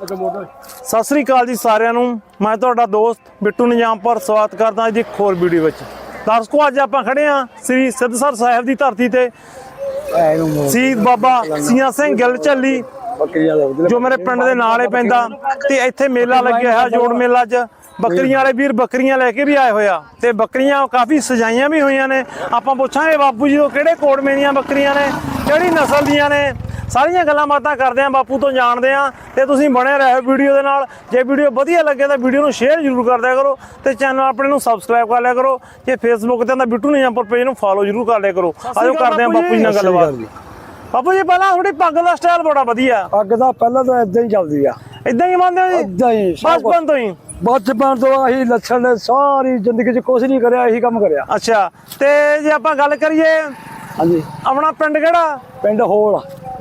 ਸਤਿ ਸ੍ਰੀ ਅਕਾਲ ਜੀ ਸਾਰਿਆਂ ਨੂੰ। ਮੈਂ ਤੁਹਾਡਾ ਦੋਸਤ ਬਿੱਟੂ ਨਿਜਾਮਪੁਰ, ਸਵਾਗਤ ਕਰਦਾ ਜੀ ਇੱਕ ਹੋਰ ਵੀਡੀਓ ਵਿੱਚ। ਦਰਸ਼ਕੋ, ਅੱਜ ਆਪਾਂ ਖੜੇ ਆ ਸ੍ਰੀ ਸਿੱਧਸਰ ਸਾਹਿਬ ਦੀ ਧਰਤੀ ਤੇ। ਸ਼ਹੀਦ ਬਾਬਾ ਸੀਆ ਸਿੰਘ ਗਿੱਲ ਝੱਲੀ, ਜੋ ਮੇਰੇ ਪਿੰਡ ਦੇ ਨਾਲ ਹੀ ਪੈਂਦਾ। ਤੇ ਇੱਥੇ ਮੇਲਾ ਲੱਗਿਆ ਹੋਇਆ, ਜੋੜ ਮੇਲਾ 'ਚ ਬੱਕਰੀਆਂ ਵਾਲੇ ਵੀਰ ਬੱਕਰੀਆਂ ਲੈ ਕੇ ਵੀ ਆਏ ਹੋਇਆ ਤੇ ਬੱਕਰੀਆਂ ਕਾਫੀ ਸਜਾਈਆਂ ਵੀ ਹੋਈਆਂ ਨੇ। ਆਪਾਂ ਪੁੱਛਾਂਗੇ ਬਾਪੂ ਜੀ ਉਹ ਕਿਹੜੇ ਕੋੜਮੇ ਦੀਆਂ ਬੱਕਰੀਆਂ ਨੇ, ਕਿਹੜੀ ਨਸਲ ਦੀਆਂ ਨੇ? ਸਾਰੀਆਂ ਗੱਲਾਂ ਬਾਤਾਂ ਕਰਦੇ ਆਂ ਬਾਪੂ ਤੋਂ ਜਾਣਦੇ ਆਂ ਤੇ ਤੁਸੀਂ ਬਣੇ ਰਹੋ ਵੀਡੀਓ ਦੇ ਨਾਲ। ਜੇ ਵੀਡੀਓ ਵਧੀਆ ਲੱਗੇ ਤਾਂ ਵੀਡੀਓ ਨੂੰ ਸ਼ੇਅਰ ਜ਼ਰੂਰ ਕਰ ਦਿਆ ਕਰੋ ਤੇ ਚੈਨਲ ਆਪਣੇ ਨੂੰ ਸਬਸਕ੍ਰਾਈਬ ਕਰ ਲਿਆ ਕਰੋ। ਜੇ ਫੇਸਬੁੱਕ ਤੇ ਤਾਂ ਬਿੱਟੂ ਨਿਜਾਮਪੁਰ ਪੇਜ ਨੂੰ ਫਾਲੋ ਜ਼ਰੂਰ ਕਰ ਲਿਆ ਕਰੋ। ਆਜੋ ਕਰਦੇ ਆਂ ਬਾਪੂ ਜੀ ਨਾਲ ਗੱਲਬਾਤ। ਬਾਪੂ ਜੀ ਪਹਿਲਾਂ ਤੁਹਾਡੀ ਪੱਗ ਦਾ ਸਟਾਈਲ ਬੜਾ ਵਧੀਆ। ਅੱਗ ਦਾ ਪਹਿਲਾਂ ਤਾਂ ਇਦਾਂ ਹੀ ਚੱਲਦੀ ਆ। ਇਦਾਂ ਹੀ ਮੰਨਦੇ ਹੋ ਜੀ? ਇਦਾਂ ਹੀ। ਬਚਪਨ ਤੋਂ ਹੀ? ਬਚਪਨ ਤੋਂ ਆਹੀ ਲੱਛਣ ਨੇ ਸਾਰੀ ਜ਼ਿੰਦਗੀ 'ਚ ਕੁਝ ਨਹੀਂ ਕਰਿਆ ਇਹੀ ਕੰਮ ਕਰਿਆ। ਅੱਛਾ ਤੇ ਜੇ ਆਪਾਂ ਗੱਲ ਕਰੀਏ ਹਾਂਜੀ। ਆਪਣਾ ਪਿੰਡ ਕਿਹੜਾ? ਪਿੰਡ ਹੋਲ।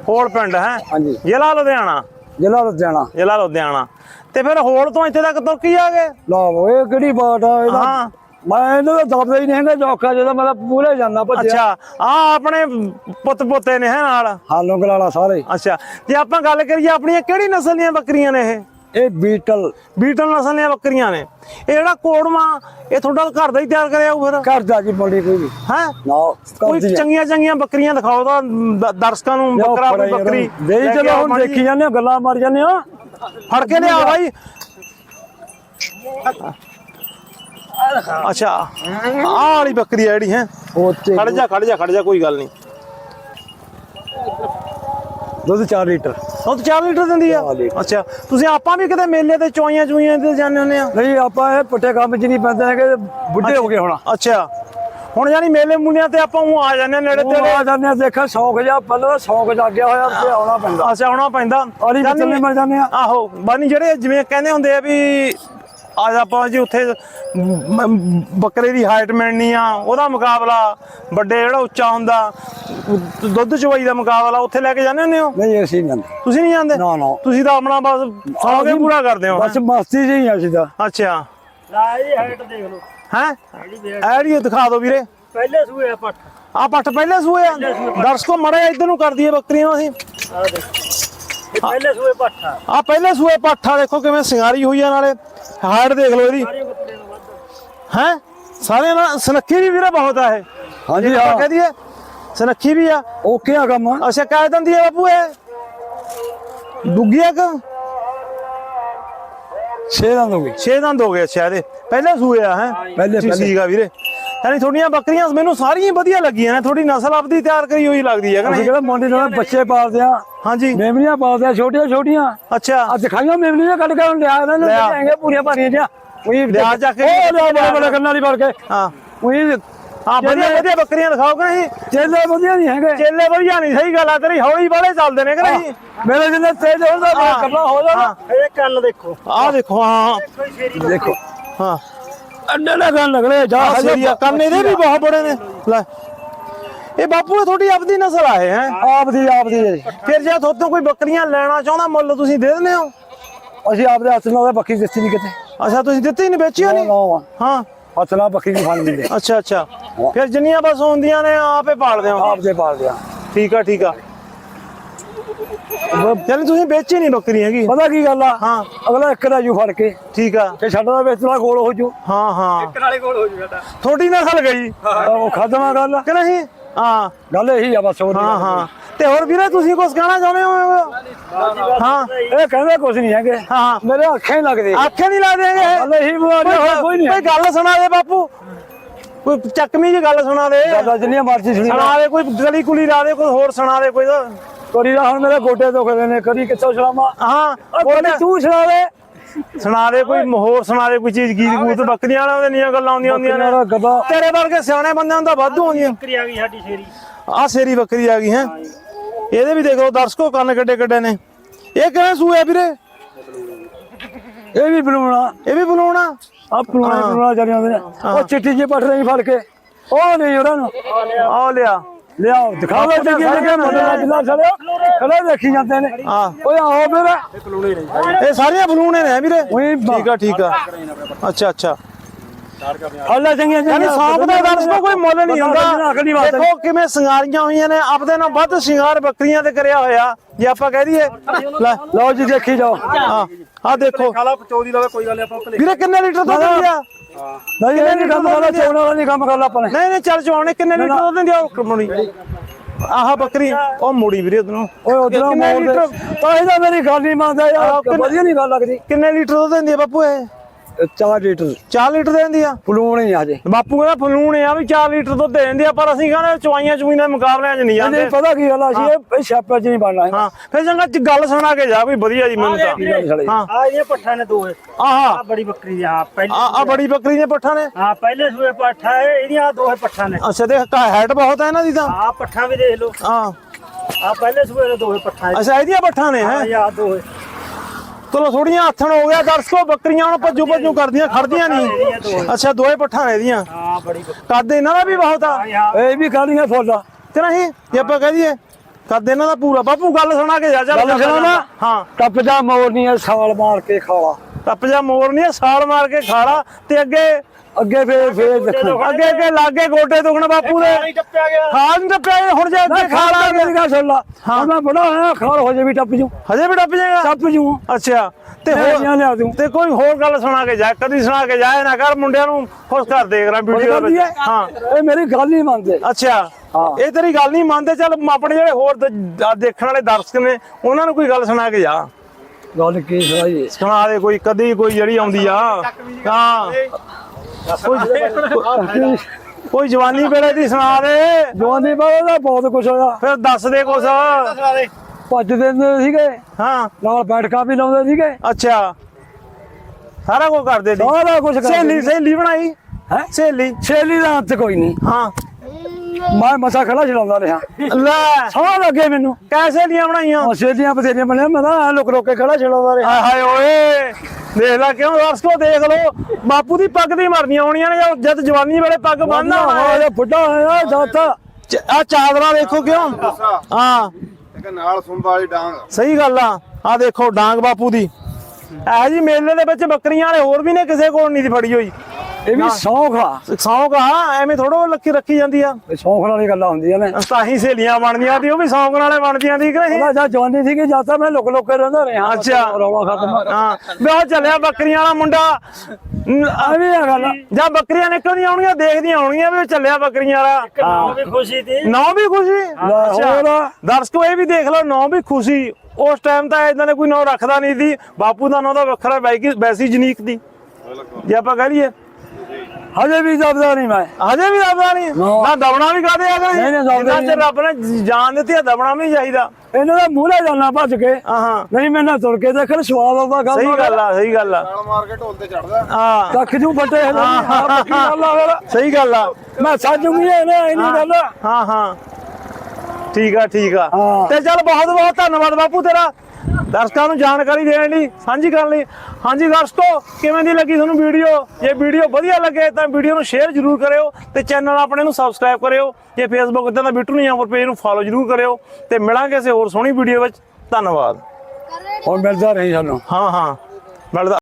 ਹੋਲ ਪਿੰਡ ਹੈ। ਹਾਂਜੀ। ਜ਼ਿਲ੍ਹਾ ਲੁਧਿਆਣਾ। ਜ਼ਿਲ੍ਹਾ ਲੁਧਿਆਣਾ। ਜ਼ਿਲ੍ਹਾ ਲੁਧਿਆਣਾ। ਤੇ ਫਿਰ ਹੋਲ ਤੋਂ ਇੱਥੇ ਤੱਕ ਤੁਰ ਕੀ ਆ ਗਏ? ਲਓ ਇਹ ਕਿਹੜੀ ਬਾਤ ਆ ਇਹਦਾ ਹਾਂ। ਮੈਂ ਇਹਨੂੰ ਤਾਂ ਦੱਬਦਾ ਹੀ ਨਹੀਂ ਹੈਗਾ ਜੋਖਾ ਜਦੋਂ ਮੈਂ ਤਾਂ ਪੂਰੇ ਜਾਂਦਾ ਭੱਜਿਆ। ਅੱਛਾ ਆ ਆਪਣੇ ਪੁੱਤ ਪੋਤੇ ਨੇ ਹੈ ਨਾਲ? ਹਾਲੋਂ ਗਲਾਲਾ ਸਾਰੇ। ਅੱਛਾ ਜੇ ਆਪਾਂ ਗੱਲ ਕਰੀਏ ਆਪਣੀਆਂ ਕਿਹੜੀ ਨਸਲ ਦੀਆਂ ਬੱਕਰੀਆਂ ਨੇ ਇਹ? ਇਹ ਬੀਟਲ ਬੀਟਲ ਨਸਲ ਦੀਆਂ ਬੱਕਰੀਆਂ ਨੇ। ਇਹ ਜਿਹੜਾ ਕੋੜਮਾ ਇਹ ਤੁਹਾਡਾ ਘਰ ਦਾ ਹੀ ਤਿਆਰ ਕਰਿਆ ਹੋਊ ਫਿਰ? ਘਰ ਦਾ ਜੀ ਮੰਡੀ ਕੋਈ ਵੀ। ਹੈ? ਨਾ ਕੋਈ ਚੰਗੀਆਂ ਚੰਗੀਆਂ ਬੱਕਰੀਆਂ ਦਿਖਾਓ ਤਾਂ ਦਰਸ਼ਕਾਂ ਨੂੰ ਬੱਕਰਾ ਕੋਈ ਬੱਕਰੀ। ਦੇ ਚਲੋ ਹੁਣ ਦੇਖੀ ਜਾਂਦੇ ਆ, ਗੱਲਾਂ ਮਾਰ ਜਾਂਦੇ ਆ ਫੜ ਕੇ ਲਿਆ ਬਾਈ। ਅੱਛਾ। ਆਹ ਵਾਲੀ ਬੱਕਰੀ ਆ ਜਿਹੜੀ ਹੈ। ਖੜ ਜਾ ਖੜ ਜਾ ਖੜ ਜਾ ਕੋਈ ਗੱਲ ਨਹੀਂ। ਦੁੱਧ 4 ਲੀਟਰ। ਉਹ ਤਾਂ 4 ਲੀਟਰ ਦਿੰਦੀ ਆ। ਚਾਰ ਲੀਟਰ। ਅੱਛਾ ਤੁਸੀਂ ਆਪਾਂ ਵੀ ਕਿਤੇ ਮੇਲੇ ਤੇ ਚੋਈਆਂ ਚੂਈਆਂ ਤੇ ਜਾਂਦੇ ਹੁੰਦੇ ਆ? ਨਹੀਂ ਆਪਾਂ ਇਹ ਪੁੱਠੇ ਕੰਮ 'ਚ ਨਹੀਂ ਪੈਂਦੇ ਹੈਗੇ ਬੁੱਢੇ ਹੋ ਗਏ ਹੁਣ। ਅੱਛਾ। ਹੁਣ ਯਾਨੀ ਮੇਲੇ ਮੂਲਿਆਂ ਤੇ ਆਪਾਂ ਉਹ ਆ ਜਾਂਦੇ ਆ ਨੇੜੇ ਤੇੜੇ। ਆ ਜਾਂਦੇ ਆ ਦੇਖਾ ਸ਼ੌਕ ਜਾ ਪਹਿਲਾਂ ਸ਼ੌਕ ਜਾਗਿਆ ਹੋਇਆ ਤੇ ਆਉਣਾ ਪੈਂਦਾ। ਅੱਛਾ ਆਉਣਾ ਪੈਂਦਾ। ਯਾਨੀ- ਬੱਚੇ ਮਿਲ ਜਾਂਦੇ ਆ। ਆਹੋ ਬਾਨੀ ਜਿਹੜੇ ਜਿਵੇਂ ਕਹਿੰਦੇ ਹੁੰਦੇ ਆ ਵੀ ਅੱਜ ਆਪਾਂ ਜੀ ਉੱਥੇ ਮ- ਮ- ਬੱਕਰੇ ਦੀ ਹਾਈਟ ਮਿਲਣੀ ਆ ਉਹਦਾ ਮੁਕਾਬਲਾ ਵੱਡੇ ਜਿਹੜਾ ਉੱਚਾ ਹੁੰਦਾ ਦੁੱਧ ਚਵਾਈ ਦਾ ਮੁਕਾਬਲਾ ਉੱਥੇ ਲੈ ਕੇ ਜਾਂਦੇ ਹੁੰਦੇ ਹੋ? ਨਹੀਂ ਅਸੀਂ ਨਹੀਂ ਜਾਂਦੇ। ਤੁਸੀਂ ਨਹੀਂ ਜਾਂਦੇ? ਨਾ, ਨਾ। ਤੁਸੀਂ ਤਾਂ ਆਪਣਾ ਬਸ ਸੌ ਕੇ ਪੂਰਾ ਕਰਦੇ ਹੋ। ਬਸ ਮਸਤੀ ਜੀ ਹੀ ਆ ਅਸੀਂ ਤਾਂ। ਅੱਛਾ। ਲਾਈ ਹਾਈਟ ਦੇਖ ਲਓ। ਹੈ? ਐੜੀ ਦਿਖਾ ਦਿਓ ਵੀਰੇ। ਪਹਿਲੇ ਸੂਏ ਆ ਪੱਠ। ਆ ਪੱਠ ਪਹਿਲੇ ਸੂਏ ਆ? ਦਰਸ਼ਕੋ ਮੜੇ ਇੱਧਰ ਨੂੰ ਕਰ ਦਈਏ ਬੱਕਰੀਆਂ ਅਸੀਂ। ਆ ਦੇਖੋ। ਪਹਿਲੇ ਸੂਏ ਪੱਠ ਆ। ਆ ਪਹਿਲੇ ਸੂਏ ਪੱਠਾ ਦੇਖੋ ਕਿਵੇਂ ਸਿੰਗਾਰੀ ਹੋਈ ਆ ਨਾਲੇ। ਹਾਈਟ ਦੇਖ ਲਓ ਇਹਦੀ। ਹੈ? ਸਾਰਿਆਂ ਨਾਲ ਸੁਨੱਖੀ ਵੀ ਵੀਰੇ ਬਹੁਤ ਆ ਇਹ। ਹਾਂਜੀ ਆਪਾਂ ਹਾਂ। ਕਹਿ ਦਈਏ ਸੁਨੱਖੀ ਵੀ ਆ। ਓਕੇ ਆ ਕੰਮ। ਅੱਛਾ ਕਾਹ ਦੰਦੀ ਆ ਬਾਪੂ ਇਹ। ਦੁੱਗੀਆ ਕ? ਛੇ ਦੰਦ ਹੋ ਗਏ। ਛੇ ਦੰਦ ਹੋ ਗਏ ਅੱਛਾ ਇਹਦੇ। ਪਹਿਲੇ ਸੂਏ ਆ ਹੈ? ਪਹਿਲੇ- ਠੀਕ। ਸੀਗਾ ਵੀਰੇ। ਯਾਨੀ ਤੁਹਾਡੀਆਂ ਬੱਕਰੀਆਂ ਮੈਨੂੰ ਸਾਰੀਆਂ ਵਧੀਆ ਲੱਗੀਆਂ ਨੇ। ਥੋੜੀ ਨਸਲ ਆਪਦੀ ਤਿਆਰ ਕਰੀ ਹੋਈ ਲੱਗਦੀ ਹੈ ਕਿ ਅਸੀਂ ਨਹੀਂ? ਕਿਹੜਾ ਮੰਡੀ ਨਾਲ ਬੱਚੇ ਪਾਲਦੇ ਆ। ਹਾਂਜੀ। ਮੇਮਣੀਆਂ ਪਾਲਦੇ ਆ ਛੋਟੀਆਂ ਛੋਟੀਆਂ। ਅੱਛਾ। ਆ ਦਿਖਾਈਆਂ ਮੇਮਣੀਆਂ ਕੱਢ ਕੇ ਹੁਣ ਲਿਆ ਇਹਨਾਂ ਨੇ ਲਿਆ। ਲੈਣਗੇ ਪੂਰੀਆਂ ਭਾਰੀਆਂ ਜਿਹਾ ਉਹੀ ਲਿਆ ਜਾ ਕੇ। ਉਹ ਲਿਆ ਬੜੇ ਬੜੇ ਕੰਨਾਂ ਫੜ ਕੇ। ਹਾਂ। ਉਹੀ ਹਾਂ ਵਧੀਆ ਵਧੀਆ ਬੱਕਰੀਆਂ ਦਿਖਾਓ ਕਿ ਨਹੀਂ? ਚੇਲੇ ਵਧੀਆ ਨਹੀਂ ਹੈਗੇ। ਚੇਲੇ ਵਧੀਆ ਨਹੀਂ ਸਹੀ ਗੱਲ ਆ ਤੇਰੀ ਹੌਲੀ ਵਾਲੇ ਚੱਲਦੇ ਨੇ ਕਿ ਨਹੀਂ? ਮੇਰੇ ਜਿੰਨੇ ਤੇਜ਼ ਹੁੰਦਾ ਮੇਰਾ ਕਰਨਾ ਹੋ ਜਾਣਾ। ਇਹ ਕੰਨ ਦੇਖੋ। ਆਹ ਦੇਖੋ ਹਾਂ ਦੇਖੋ। ਹਾਂ। ਅੰਡੇ ਨਾ ਕੰਨ ਲੱਗਣੇ ਜਾ ਆਹ ਸੀਰੀਆ ਕੰਨ ਇਹਦੇ ਵੀ ਬਹੁਤ ਬੜੇ ਨੇ। ਲੈ। ਇਹ ਬਾਪੂ ਤੁਹਾਡੀ ਆਪਦੀ ਨਸਲ ਆਏ ਹੈ? ਆਪ ਦੀ ਆਪ ਦੀ ਜੀ। ਫਿਰ ਜੇ ਤੁਹਾਡੇ ਕੋਈ ਬੱਕਰੀਆਂ ਲੈਣਾ ਚਾਹੁੰਦਾ ਮੁੱਲ ਤੁਸੀਂ ਦੇ ਦਿੰਦੇ ਹੋ? ਅਸੀਂ ਆਪ ਦੇ ਹੱਥ ਨਾਲ ਬੱਕਰੀ ਦਿੱਤੀ ਨਹੀਂ ਕਿਤੇ। ਅੱਛਾ ਤੁਸੀਂ ਦਿੱਤੀ ਨਹੀਂ ਵੇਚੀ ਨਹੀਂ ਹਾਂ। ਹੱਥ ਨਾਲ ਬੱਕਰੀ ਨਹੀਂ ਫੜ ਦਿੰਦੇ ਅੱਛਾ ਅੱਛਾ। ਫਿਰ ਜਿੰਨੀਆਂ ਬਸ ਹੁੰਦੀਆਂ ਨੇ ਆਪੇ ਪਾਲਦੇ ਹੋ ਆਪ ਦੇ ਪਾਲਦੇ ਆ। ਠੀਕ ਆ ਠੀਕ ਆ। ਯਾਨੀ ਤੁਸੀਂ ਵੇਚੀ ਨਹੀਂ ਬੱਕਰੀ ਹੈਗੀ। ਪਤਾ ਕੀ ਗੱਲ ਆ? ਹਾਂ। ਅਗਲਾ ਇੱਕ ਦਾ ਜੂ ਫੜ ਕੇ। ਠੀਕ ਆ। ਤੇ ਛੱਡਦਾ ਵੇਚਣਾ ਕੋਲ ਹੋ ਜੂ। ਹਾਂ ਹਾਂ। ਨਾਲੇ ਕੋਲ ਹੋ ਜੂਗਾ ਤੁਹਾਡੀ ਨਸਲ ਗਈ। ਉਹ ਖਾਦਮਾ ਗੱਲ। ਆ। ਕਿ ਨਹੀਂ? ਹਾਂ। ਗੱਲ ਇਹੀ ਆ ਬਸ ਹੋਰ ਨੀ ਹਾਂ ਗੱਲ। ਹਾਂ। ਤੇ ਹੋਰ ਵੀਰੇ ਤੁਸੀਂ ਕੁਝ ਕਹਿਣਾ ਚਾਹੁੰਦੇ ਹੋ? ਹਾਂ। ਇਹ ਕਹਿੰਦੇ ਕੁਝ ਨਹੀਂ ਹੈਗੇ। ਹਾਂ। ਮੇਰੇ ਅੱਖਾਂ ਹੀ ਲੱਗਦੇ। ਆਖੇ ਨਹੀਂ ਲਾ ਦੇਗੇ ਗੱਲ ਇਹੀ ਬਿਮਾਰੀ ਹੋਰ ਕੋਈ ਨਹੀਂ ਕੋਈ ਗੱਲ ਸੁਣਾ ਦੇ ਬਾਪੂ। ਕੋਈ ਚੱਕਵੀਂ ਜੀ ਗੱਲ ਸੁਣਾ ਦੇ। ਗੱਲ ਜਿੰਨੀਆਂ ਮਰਜ਼ੀ ਸੁਣੀ ਸੁਣਾ ਦੇ ਕੋਈ ਗਲੀ ਕੁਲੀ ਲਾ ਦੇ ਕੋਈ ਹੋਰ ਸੁਣਾ ਦੇ ਕੋਈ ਤਾਂ। ਕਰੀ ਦਾ ਹੁਣ ਮੇਰੇ ਗੋਡੇ ਦੁਖਦੇ ਨੇ ਕਦੀ ਕਿੱਥੋਂ ਸੁਣਾਵਾਂ? ਹਾਂ ਬੋਲੇ ਤੂੰ ਸੁਣਾ ਦੇ। ਸੁਣਾ ਦੇ ਕੋਈ ਹੋਰ ਸੁਣਾ ਦੇ ਕੋਈ ਚੀਜ਼ ਗੀਤ ਗੂਤ ਬੱਕਰੀਆਂ ਵਾਲਿਆਂ ਦੇ ਨੀਆਂ ਗੱਲਾਂ ਆਉਂਦੀਆਂ ਹੁੰਦੀਆਂ ਨੇ। ਤੇਰੇ ਵਰਗੇ ਸਿਆਣੇ ਬੰਦਿਆਂ ਦਾ ਵਾਧੂ ਆਉਂਦੀਆਂ। ਬੱਕਰੀ ਆ ਗਈ ਸਾਡੀ ਸ਼ੇਰੀ। ਆਹ ਸੇਰੀ ਬੱਕਰੀ ਆ ਗਈ ਹੈ। ਇਹਦੇ ਵੀ ਦੇਖ ਲਓ ਦਰਸ਼ਕੋ ਕੰਨ ਕੱਡੇ ਕੱਡੇ ਨੇ। ਇਹ ਕਿਵੇਂ ਸੂਆ ਵੀਰੇ? ਇਹ ਵੀ ਬਣਾਉਣਾ ਇਹ ਵੀ ਬੁਲਾਉਣਾ? ਆ ਬਣਾਉਣਾ ਬਣਾਉਣਾ ਜਾਰੀ ਆਉਂਦੇ ਨੇ ਉਹ ਚਿੱਟੀ ਜਿਹੀ ਪੱਟ ਰਹੀ ਫੜ ਕੇ। ਉਹ ਨਹੀਂ ਉਹਨਾਂ ਨੂੰ। ਆ ਲਿਆ। ਲਿਆਓ ਦਿਖਾ ਲਓ ਜੀ ਕਿ ਮਦਦ ਜਿਲਾ ਛੜਿਓ ਖੜੇ ਦੇਖੀ ਜਾਂਦੇ ਨੇ। ਹਾਂ। ਓਏ ਆਓ ਫਿਰ। ਇਹ ਸਾਰੀਆਂ ਬਲੂਣੇ ਨੇ ਵੀਰੇ। ਠੀਕ ਆ ਠੀਕ ਆ। ਅੱਛਾ ਅੱਛਾ। ਹੱਲਾ ਚੰਗੀਆਂ ਯਾਨੀ ਸੌਂਪ ਦੇ ਦਰਸ਼ਕੋ ਕੋਈ ਮੁੱਲ ਨਹੀਂ ਹੁੰਦਾ। ਦੇਖੋ ਕਿਵੇਂ ਸਿੰਗਾਰੀਆਂ ਹੋਈਆਂ ਨੇ। ਆਪਦੇ ਨਾਲ ਵੱਧ ਸਿੰਗਾਰ ਬੱਕਰੀਆਂ ਤੇ ਕਰਿਆ ਹੋਇਆ। ਜੇ ਆਪਾਂ ਕਹਿ ਦਈਏ ਲੈ ਲਓ ਜੀ ਦੇਖੀ ਜਾਓ। ਆ ਆ ਦੇਖੋ। ਖਾਲਾ ਪਚੋਦੀ ਲਵੇ ਕੋਈ ਗੱਲ ਆਪਾਂ ਵੀਰੇ ਕਿੰਨੇ ਲੀਟਰ ਦੁੱਧ ਦਿੰਦੀ ਆ? ਨਹੀਂ ਨਹੀਂ ਕੰਮ ਕਰਨਾ ਚੋਣਾ ਵਾਲਾ ਨਹੀਂ ਕੰਮ ਕਰਨਾ ਆਪਾਂ ਨੇ। ਨਹੀਂ ਨਹੀਂ ਚੱਲ ਚਵਾਉਣੇ ਕਿੰਨੇ ਲੀਟਰ ਦੁੱਧ ਦਿੰਦੀ ਆ? ਉਹ ਮੁੜੀ। ਆਹ ਬੱਕਰੀ। ਉਹ ਮੁੜੀ ਵੀਰੇ ਉਧਰੋਂ। ਓਏ ਉਧਰੋਂ ਕਿੰਨੇ ਮੋੜ ਲੀਟਰ ਤਾਂ ਇਹਦਾ ਮੇਰੀ ਗੱਲ ਨਹੀਂ ਮੰਨਦਾ ਯਾਰ। ਵਧੀਆ ਨਹੀਂ ਗੱਲ ਲੱਗਦੀ। ਕਿੰਨੇ ਲੀਟਰ ਦੁੱਧ ਦਿੰਦੀ ਆ ਬਾਪੂ ਇਹ? 4 ਲੀਟਰ। 4 ਲੀਟਰ ਦਿੰਦੀ ਆ? ਫਲੂਣ ਹੀ ਆ ਜੇ ਬਾਪੂ ਕਹਿੰਦਾ ਫਲੂਣ ਆ ਵੀ 4 ਲੀਟਰ ਦੁੱਧ ਦੇ ਦਿੰਦੀ ਆ ਪਰ ਅਸੀਂ ਕਹਿੰਦੇ ਚਵਾਈਆਂ ਚੁਈਆਂ ਦੇ ਮੁਕਾਬਲਿਆਂ 'ਚ ਨਹੀਂ ਜਾਂਦੇ ਨਹੀਂ ਪਤਾ ਕੀ ਗੱਲ ਆ ਇਹ ਛਾਪੇ 'ਚ ਨਹੀਂ ਬਣਨਾ ਹੈ ਫਿਰ ਚੰਗਾ ਚ ਗੱਲ ਸੁਣਾ ਕੇ ਜਾ ਕੋਈ ਵਧੀਆ ਜੀ ਮੈਨੂੰ ਤਾਂ। ਹਾਂ। ਆ ਇਹਦੀਆਂ ਪੱਠਾਂ ਨੇ ਦੋ। ਆਹਾ। ਆ ਬੜੀ ਬੱਕਰੀ ਦੀ ਆ ਪਹਿਲੇ ਆ ਆ। ਬੜੀ ਬੱਕਰੀ ਨੇ ਪੱਠਾਂ ਨੇ। ਹਾਂ ਪਹਿਲੇ ਸੂਏ ਪੱਠਾ ਹੈ ਇਹਦੀਆਂ ਦੋਹੇ ਪੱਠਾਂ ਨੇ। ਅੱਛਾ ਦੇਖ ਕਾ ਹੈਡ ਬਹੁਤ ਹੈ ਇਹਨਾਂ ਦੀ ਤਾਂ। ਆ ਪੱਠਾਂ ਵੀ ਦੇਖ ਲਓ। ਹਾਂ। ਆ ਪਹਿਲੇ ਸੂਏ ਦੇ ਦੋਹੇ ਪੱਠਾਂ ਅੱਛਾ ਇਹਦੀਆਂ ਪੱਠਾਂ ਨੇ ਹੈ ਆ ਦੋਹੇ ਚਲੋ ਥੋੜੀਆਂ ਹੱਥਣ ਹੋ ਗਿਆ ਦਰਸ਼ਕੋ ਬੱਕਰੀਆਂ ਹੁਣ ਭੱਜੂ ਭੱਜੂ ਕਰਦੀਆਂ ਖੜਦੀਆਂ ਨਹੀਂ। ਅੱਛਾ ਦੋਏ ਪੱਠਾਂ ਨੇ ਇਹਦੀਆਂ। ਹਾਂ ਬੜੀ ਕੱਦ ਇਹਨਾਂ ਦਾ ਵੀ ਬਹੁਤ ਆ। ਇਹ ਵੀ ਕਾਲੀਆਂ ਫੁੱਲ। ਤੇ ਨਹੀਂ? ਜੇ ਆਪਾਂ ਕਹਿ ਦਈਏ ਕੱਦ ਇਹਨਾਂ ਦਾ ਪੂਰਾ। ਬਾਪੂ ਗੱਲ ਸੁਣਾ ਕੇ ਜਾ ਚੱਲ ਗੱਲ ਸੁਣਾ ਨਾ? ਹਾਂ। ਟੱਪ ਜਾ ਮੋਰਨੀ ਸਾਲ ਮਾਰ ਕੇ ਖਾਲਾ। ਟੱਪ ਜਾ ਮੋਰ ਨਹੀਂ ਸਾਲ ਮਾਰ ਕੇ ਖਾਲਾ। ਤੇ ਅੱਗੇ ਅੱਗੇ ਫੇਰ ਫੇਰ ਦੇਖੋ। ਅੱਗੇ ਅੱਗੇ ਲਾਗੇ ਗੋਡੇ ਦੁਖਣ ਬਾਪੂ ਦੇ। ਨਹੀਂ ਟੱਪਿਆ ਗਿਆ। ਖਾਲ ਨਹੀਂ ਟੱਪਿਆ ਇਹ ਹੁਣ ਜੇ ਅੱਗੇ ਖਾਲਾ ਖਾਲਾ ਮੇਰੀ ਗੱਲ ਸੁਣ ਲਾ। ਹਾਂ। ਮੈਂ ਬੜਾ ਹੋਇਆ ਖਾਲ ਹੋ ਜੇ ਵੀ ਟੱਪ ਜੂ। ਹਜੇ ਵੀ ਟੱਪ ਜਾਏਗਾ ਟੱਪ ਜੂ। ਅੱਛਾ ਤੇ ਹੋਰ ਲਿਆ ਦੂੰ। ਤੇ ਕੋਈ ਹੋਰ ਗੱਲ ਸੁਣਾ ਕੇ ਜਾ ਕਦੀ ਸੁਣਾ ਕੇ ਜਾਏ ਨਾ ਕਰ ਮੁੰਡਿਆਂ ਨੂੰ ਖੁਸ਼ ਕਰ ਦੇ ਕਰਾਂ ਵੀਡੀਓ ਦੇ ਵਿੱਚ। ਹਾਂ। ਇਹ ਮੇਰੀ ਗੱਲ ਨਹੀਂ ਮੰਨਦੇ। ਅੱਛਾ। ਹਾਂ। ਇਹ ਤੇਰੀ ਗੱਲ ਨਹੀਂ ਮੰਨਦੇ ਚੱਲ ਆਪਣੇ ਜਿਹੜੇ ਹੋਰ ਦ- ਆ ਦੇਖਣ ਵਾਲੇ ਦਰਸ਼ਕ ਨੇ ਉਹਨਾਂ ਨੂੰ ਕੋਈ ਗੱਲ ਸੁਣਾ ਕੇ ਜਾ। ਗੱਲ ਕੀ ਸੁਣਾਈਏ? ਸੁਣਾ ਦੇ ਕੋਈ ਕਦੀ ਕੋਈ ਜਿਹੜੀ ਆਉਂਦੀ ਆ। ਹਾਂ। ਕੋਈ ਕੋਈ ਜਵਾਨੀ ਵੇਲੇ ਦੀ ਸੁਣਾ ਦੇ। ਜਵਾਨੀ ਬਾਰੇ ਦਾ ਬਹੁਤ ਕੁਝ ਹੋਇਆ। ਫਿਰ ਦੱਸ ਦੇ ਕੁਛ। ਭੱਜਦੇ ਹੁੰਦੇ ਸੀਗੇ। ਹਾਂ। ਨਾਲ ਬੈਠਕਾਂ ਵੀ ਲਾਉਂਦੇ ਸੀਗੇ। ਅੱਛਾ। ਸਾਰਾ ਕੁਝ ਕਰਦੇ ਸੀ। ਸਾਰਾ ਕੁਝ ਸਹੇਲੀ ਸਹੇਲੀ ਬਣਾਈ? ਹੈ? ਸਹੇਲੀ? ਛੇਲੀ ਦਾ ਅੰਤ ਕੋਈ ਨਹੀਂ। ਹਾਂ। ਮੈਂ ਮਸਾ ਖੜਾ ਚਲਾਉਂਦਾ ਰਿਹਾ। ਲੈ। ਸਾਹ ਲੱਗੇ ਮੈਨੂੰ। ਕੈਸੇ ਲੀਆਂ ਬਣਾਈਆਂ। ਉਹ ਛੇਲੀਆਂ ਬਥੇਰੀਆਂ ਬਣਿਆ ਮੈਂ ਤਾਂ ਲੁਕ ਲੁਕ ਕੇ ਖੜਾ ਚਲਾਉਂਦਾ ਰਿਹਾ। ਹਾਏ ਹਾਏ ਓਏ ਦੇਖ ਲੈ ਕਿਉਂ ਦਰਸ਼ਕੋ ਦੇਖ ਲੋ ਬਾਪੂ ਦੀ ਪੱਗ ਦੀ ਮਰਨੀਆਂ ਹੋਣੀਆਂ ਨੇ ਜਦ- ਜਵਾਨੀ ਵੇਲੇ ਪੱਗ ਬੰਨਦਾ ਹੋਣਾ ਇਹ। ਬੁੱਢਾ ਹੋਇਆ ਜਾਤਾ ਆ। ਚਾਦਰਾਂ ਦੇਖੋ ਕਿਉਂ? ਹਾਂ। ਨਾਲ ਸੁੰਬਾ ਵਾਲੀ ਡਾਂਗ। ਸਹੀ ਗੱਲ ਆ। ਆ ਦੇਖੋ ਡਾਂਗ ਬਾਪੂ ਦੀ। ਇਹ ਜੀ ਮੇਲੇ ਦੇ ਵਿੱਚ ਬੱਕਰੀਆਂ ਵਾਲੇ ਹੋਰ ਵੀ ਨੇ ਕਿਸੇ ਕੋਲ ਨਹੀਂ ਦੀ ਫੜੀ ਹੋਈ। ਇਹ ਵੀ ਸੌਖ ਆ। ਸੌਂਕ ਆ ਐਵੇਂ ਥੋੜੋ ਲੱਕੀ ਰੱਖੀ ਜਾਂਦੀ ਆ। ਇਹ ਸੌਖ ਵਾਲੀ ਗੱਲਾਂ ਹੁੰਦੀਆਂ ਨੇ। ਤਾਂ ਹੀ ਸਹੇਲੀਆਂ ਬਣਦੀਆਂ ਦੀ ਉਹ ਵੀ ਸੌਂਕ ਨਾਲੇ ਬਣਦੀਆਂ ਦੀ ਕਿ ਨਹੀਂ? ਜਦ ਜਵਾਨੀ ਸੀਗੀ ਜਾਤਾ ਮੈਂ ਲੁਕ ਲੁਕ ਕੇ ਰਹਿੰਦਾ ਰਿਹਾ। ਅੱਛਾ। ਰੌਲਾ ਖਤਮ। ਹਾਂ ਵੀ ਉਹ ਚੱਲਿਆ ਬੱਕਰੀਆਂ ਵਾਲਾ ਮੁੰਡਾ। ਨ- ਐਵੇਂ ਆ ਗੱਲ ਜਾਂ ਬੱਕਰੀਆਂ ਨਿਕਲਦੀਆਂ ਆਉਣਗੀਆਂ ਦੇਖਦੀਆਂ ਆਉਣਗੀਆਂ ਵੀ ਚੱਲਿਆ ਬੱਕਰੀਆਂ ਵਾਲਾ। ਨਾਮ ਵੀ ਖੁਸ਼ੀ ਦੀ ਨੌ ਵੀ ਖੁਸ਼ੀ? ਅੱਛਾ। ਦਰਸ਼ਕੋ ਇਹ ਵੀ ਦੇਖ ਲਓ ਨੌ ਵੀ ਖੁਸ਼ੀ। ਉਸ ਟਾਈਮ ਤਾਂ ਇਦਾਂ ਦੇ ਕੋਈ ਨੌ ਰੱਖਦਾ ਨਹੀਂ ਸੀ। ਬਾਪੂ ਦਾ ਨੌ ਦਾ ਵੱਖਰਾ ਵੈਸੀ ਜਨੀਕ ਦੀ ਜੇ ਆਪਾਂ ਕਹਿ ਲਈਏ। ਹਜੇ ਵੀ ਦਬਦਾ ਨਹੀਂ ਮੈਂ। ਹਜੇ ਵੀ ਦਬਦਾ ਨਹੀਂ? ਨੌ। ਨਾ ਦਬਣਾ ਵੀ ਕਾਦੇ ਆ ਨਹੀਂ, ਨਹੀਂ, ਦਬਦੇ ਜਿੰਨਾ ਚਿਰ ਨਹੀਂ। ਰੱਬ ਨੇ ਜਾਨ ਦਿੱਤੀ ਆ ਦਬਣਾ ਵੀ ਨਹੀਂ ਚਾਹੀਦਾ। ਇਹਨਾਂ ਦਾ ਮੂਹਰੇ ਜਾਣਾ ਭੱਜ ਕੇ। ਆਹਾਂ ਨਹੀਂ ਮੈਂ ਨਾ ਤੁਰ ਕੇ ਦੇਖਣ ਸਵਾਦ ਆਉਂਦਾ ਗੱਲ ਸਹੀ ਗੱਲ ਆ ਸਹੀ ਗੱਲ ਆ। ਨਾਲ ਮਾਰ ਕੇ ਢੋਲ ਤੇ ਚੜਦਾ। ਹਾਂ। ਕੱਖ ਜੂ ਫੱਟੇ ਗੱਲ ਆ ਫਿਰ। ਸਹੀ ਗੱਲ ਆ। ਮੈਂ ਸਾਜੂਗੀ ਇਹ ਨਾ ਇਹਨੀ ਗੱਲ। ਹਾਂ ਹਾਂ। ਠੀਕ ਆ ਠੀਕ ਆ। ਹਾਂ। ਤੇ ਚੱਲ ਬਹੁਤ ਬਹੁਤ ਧੰਨਵਾਦ ਬਾਪੂ ਤੇਰਾ। ਦਰਸ਼ਕਾਂ ਨੂੰ ਜਾਣਕਾਰੀ ਦੇਣ ਲਈ ਸਾਂਝੀ ਕਰਨ ਲਈ। ਹਾਂਜੀ ਦਰਸ਼ਕੋ ਕਿਵੇਂ ਦੀ ਲੱਗੀ ਤੁਹਾਨੂੰ ਵੀਡੀਓ? ਜੇ ਵੀਡੀਓ ਵਧੀਆ ਲੱਗੇ ਤਾਂ ਵੀਡੀਓ ਨੂੰ ਸ਼ੇਅਰ ਜ਼ਰੂਰ ਕਰਿਓ ਤੇ ਚੈਨਲ ਆਪਣੇ ਨੂੰ ਸਬਸਕ੍ਰਾਈਬ ਕਰਿਓ। ਜੇ ਫੇਸਬੁੱਕ ਤੇ ਤਾਂ ਬਿੱਟੂ ਨਹੀਂ ਆਵਰ ਪੇਜ ਨੂੰ ਫੋਲੋ ਜ਼ਰੂਰ ਕਰਿਓ ਤੇ ਮਿਲਾਂਗੇ ਕਿਸੇ ਹੋਰ ਸੋਹਣੀ ਵੀਡੀਓ ਵਿੱਚ। ਧੰਨਵਾਦ। ਹੁਣ ਮਿਲਦਾ ਨਹੀਂ ਸਾਨੂੰ। ਹਾਂ ਹਾਂ। ਮਿਲਦਾ